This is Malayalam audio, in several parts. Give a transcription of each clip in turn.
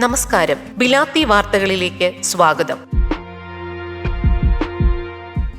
നമസ്കാരം. ബിലാത്തി വാർത്തകളിലേക്ക് സ്വാഗതം.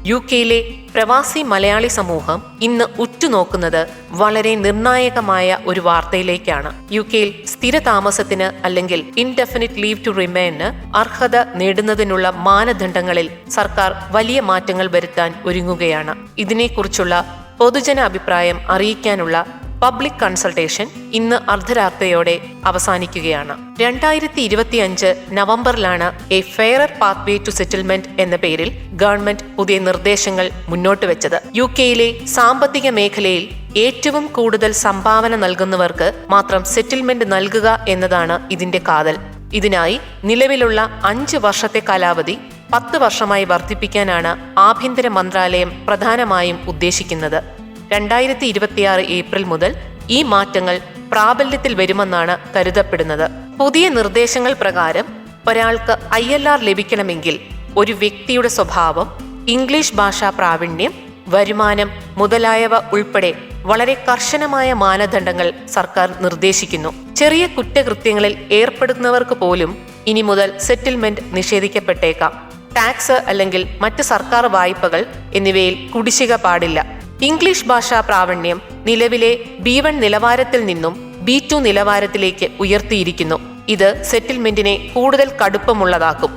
യു കെയിലെ പ്രവാസി മലയാളി സമൂഹം ഇന്ന് ഉറ്റുനോക്കുന്നത് വളരെ നിർണായകമായ ഒരു വാർത്തയിലേക്കാണ്. യു കെയിൽ സ്ഥിര താമസത്തിന് അല്ലെങ്കിൽ ഇൻഡെഫിനിറ്റ് ലീവ് ടു റിമൈന് അർഹത നേടുന്നതിനുള്ള മാനദണ്ഡങ്ങളിൽ സർക്കാർ വലിയ മാറ്റങ്ങൾ വരുത്താൻ ഒരുങ്ങുകയാണ്. ഇതിനെക്കുറിച്ചുള്ള പൊതുജന അഭിപ്രായം അറിയിക്കാനുള്ള പബ്ലിക് കൺസൾട്ടേഷൻ ഇന്ന് അർദ്ധരാത്രിയോടെ അവസാനിക്കുകയാണ്. രണ്ടായിരത്തി ഇരുപത്തിയഞ്ച് നവംബറിലാണ് a fairer pathway to settlement എന്ന പേരിൽ ഗവൺമെന്റ് പുതിയ നിർദ്ദേശങ്ങൾ മുന്നോട്ട് വെച്ചത്. യു കെയിലെ സാമ്പത്തിക മേഖലയിൽ ഏറ്റവും കൂടുതൽ സംഭാവന നൽകുന്നവർക്ക് മാത്രം സെറ്റിൽമെന്റ് നൽകുക എന്നതാണ് ഇതിന്റെ കാതൽ. ഇതിനായി നിലവിലുള്ള അഞ്ച് വർഷത്തെ കാലാവധി പത്ത് വർഷമായി വർദ്ധിപ്പിക്കാനാണ് ആഭ്യന്തര മന്ത്രാലയം പ്രധാനമായും ഉദ്ദേശിക്കുന്നത്. രണ്ടായിരത്തി ഇരുപത്തിയാറ് ഏപ്രിൽ മുതൽ ഈ മാറ്റങ്ങൾ പ്രാബല്യത്തിൽ വരുമെന്നാണ് കരുതപ്പെടുന്നത്. പുതിയ നിർദ്ദേശങ്ങൾ പ്രകാരം ഒരാൾക്ക് ഐ എൽ ആർ ലഭിക്കണമെങ്കിൽ ഒരു വ്യക്തിയുടെ സ്വഭാവം ഇംഗ്ലീഷ് ഭാഷാ പ്രാവീണ്യം വരുമാനം മുതലായവ ഉൾപ്പെടെ വളരെ കർശനമായ മാനദണ്ഡങ്ങൾ സർക്കാർ നിർദ്ദേശിക്കുന്നു. ചെറിയ കുറ്റകൃത്യങ്ങളിൽ ഏർപ്പെടുന്നവർക്ക് പോലും ഇനി മുതൽ സെറ്റിൽമെന്റ് നിഷേധിക്കപ്പെട്ടേക്കാം. ടാക്സ് അല്ലെങ്കിൽ മറ്റ് സർക്കാർ വായ്പകൾ എന്നിവയിൽ കുടിശ്ശിക പാടില്ല. ഇംഗ്ലീഷ് ഭാഷാ പ്രാവീണ്യം നിലവിലെ ബി വൺ നിലവാരത്തിൽ നിന്നും ബി ടു നിലവാരത്തിലേക്ക് ഉയർത്തിയിരിക്കുന്നു. ഇത് സെറ്റിൽമെന്റിനെ കൂടുതൽ കടുപ്പമുള്ളതാക്കും.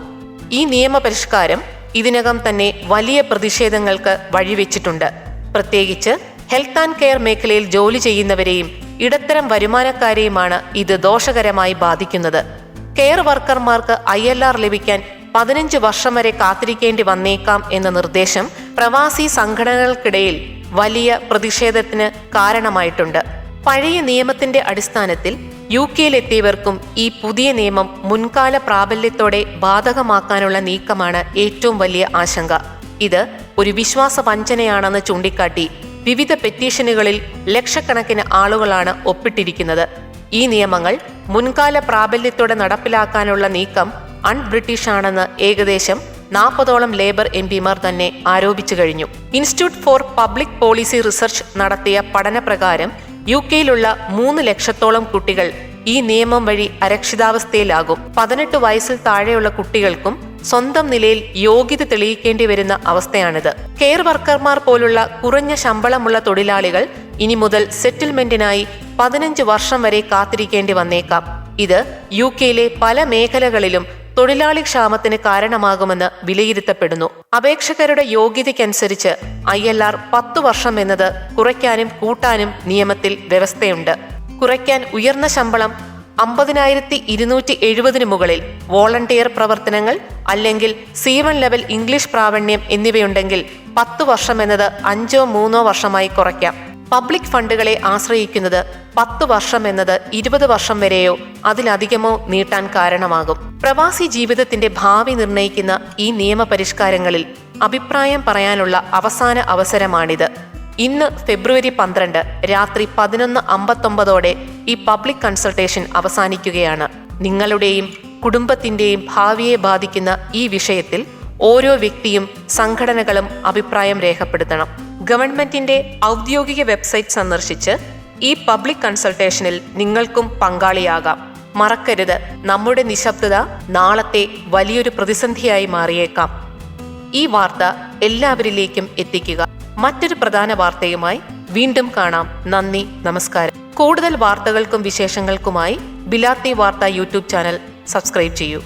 ഈ നിയമപരിഷ്കാരം ഇതിനകം തന്നെ വലിയ പ്രതിഷേധങ്ങൾക്ക് വഴിവെച്ചിട്ടുണ്ട്. പ്രത്യേകിച്ച് ഹെൽത്ത് ആൻഡ് കെയർ മേഖലയിൽ ജോലി ചെയ്യുന്നവരെയും ഇടത്തരം വരുമാനക്കാരെയുമാണ് ഇത് ദോഷകരമായി ബാധിക്കുന്നത്. കെയർ വർക്കർമാർക്ക് ഐ എൽ ആർ ലഭിക്കാൻ പതിനഞ്ച് വർഷം വരെ കാത്തിരിക്കേണ്ടി വന്നേക്കാം എന്ന നിർദ്ദേശം പ്രവാസി സംഘടനകൾക്കിടയിൽ വലിയ പ്രതിഷേധത്തിന് കാരണമായിട്ടുണ്ട്. പഴയ നിയമത്തിന്റെ അടിസ്ഥാനത്തിൽ യു കെയിലെത്തിയവർക്കും ഈ പുതിയ നിയമം മുൻകാല പ്രാബല്യത്തോടെ ബാധകമാക്കാനുള്ള നീക്കമാണ് ഏറ്റവും വലിയ ആശങ്ക. ഇത് ഒരു വിശ്വാസ വഞ്ചനയാണെന്ന് ചൂണ്ടിക്കാട്ടി വിവിധ പെറ്റീഷനുകളിൽ ലക്ഷക്കണക്കിന് ആളുകളാണ് ഒപ്പിട്ടിരിക്കുന്നത്. ഈ നിയമങ്ങൾ മുൻകാല പ്രാബല്യത്തോടെ നടപ്പിലാക്കാനുള്ള നീക്കം അൺ ബ്രിട്ടീഷ് ആണെന്ന് ഏകദേശം നാൽപ്പതോളം ലേബർ എം പിമാർ തന്നെ ആരോപിച്ചു കഴിഞ്ഞു. Institute for public policy research നടത്തിയ പഠനപ്രകാരം യു കെയിലുള്ള മൂന്ന് ലക്ഷത്തോളം കുട്ടികൾ ഈ നിയമം വഴി അരക്ഷിതാവസ്ഥയിലാകും. പതിനെട്ട് വയസ്സിൽ താഴെയുള്ള കുട്ടികൾക്കും സ്വന്തം നിലയിൽ യോഗ്യത തെളിയിക്കേണ്ടി വരുന്ന അവസ്ഥയാണിത്. കെയർ വർക്കർമാർ പോലുള്ള കുറഞ്ഞ ശമ്പളമുള്ള തൊഴിലാളികൾ ഇനി മുതൽ സെറ്റിൽമെന്റിനായി പതിനഞ്ച് വർഷം വരെ കാത്തിരിക്കേണ്ടി വന്നേക്കാം. ഇത് യു കെയിലെ പല മേഖലകളിലും തൊഴിലാളി ക്ഷാമത്തിന് കാരണമാകുമെന്ന് വിലയിരുത്തപ്പെടുന്നു. അപേക്ഷകരുടെ യോഗ്യതയ്ക്കനുസരിച്ച് ഐ എൽ ആർ പത്തു വർഷം എന്നത് കുറയ്ക്കാനും കൂട്ടാനും നിയമത്തിൽ വ്യവസ്ഥയുണ്ട്. കുറയ്ക്കാൻ ഉയർന്ന ശമ്പളം അമ്പതിനായിരത്തി ഇരുന്നൂറ്റി എഴുപതിന് മുകളിൽ വോളണ്ടിയർ പ്രവർത്തനങ്ങൾ അല്ലെങ്കിൽ സി വൺ ലെവൽ ഇംഗ്ലീഷ് പ്രാവീണ്യം എന്നിവയുണ്ടെങ്കിൽ പത്തു വർഷം എന്നത് അഞ്ചോ മൂന്നോ വർഷമായി കുറയ്ക്കാം. പബ്ലിക് ഫണ്ടുകളെ ആശ്രയിക്കുന്നത് പത്ത് വർഷം എന്നത് ഇരുപത് വർഷം വരെയോ അതിലധികമോ നീട്ടാൻ കാരണമാകും. പ്രവാസി ജീവിതത്തിന്റെ ഭാവി നിർണയിക്കുന്ന ഈ നിയമപരിഷ്കാരങ്ങളിൽ അഭിപ്രായം പറയാനുള്ള അവസാന അവസരമാണിത്. ഇന്ന് ഫെബ്രുവരി പന്ത്രണ്ട് രാത്രി പതിനൊന്ന് അമ്പത്തൊമ്പതോടെ ഈ പബ്ലിക് കൺസൾട്ടേഷൻ അവസാനിക്കുകയാണ്. നിങ്ങളുടെയും കുടുംബത്തിന്റെയും ഭാവിയെ ബാധിക്കുന്ന ഈ വിഷയത്തിൽ ഓരോ വ്യക്തിയും സംഘടനകളും അഭിപ്രായം രേഖപ്പെടുത്തണം. ഗവൺമെന്റിന്റെ ഔദ്യോഗിക വെബ്സൈറ്റ് സന്ദർശിച്ച് ഈ പബ്ലിക് കൺസൾട്ടേഷനിൽ നിങ്ങൾക്കും പങ്കാളിയാകാം. മറക്കരുത്. നമ്മുടെ നിശബ്ദത നാളത്തെ വലിയൊരു പ്രതിസന്ധിയായി മാറിയേക്കാം. ഈ വാർത്ത എല്ലാവരിലേക്കും എത്തിക്കുക. മറ്റൊരു പ്രധാന വാർത്തയുമായി വീണ്ടും കാണാം. നന്ദി. നമസ്കാരം. കൂടുതൽ വാർത്തകൾക്കും വിശേഷങ്ങൾക്കുമായി ബിലാത്തി വാർത്ത യൂട്യൂബ് ചാനൽ സബ്സ്ക്രൈബ് ചെയ്യൂ.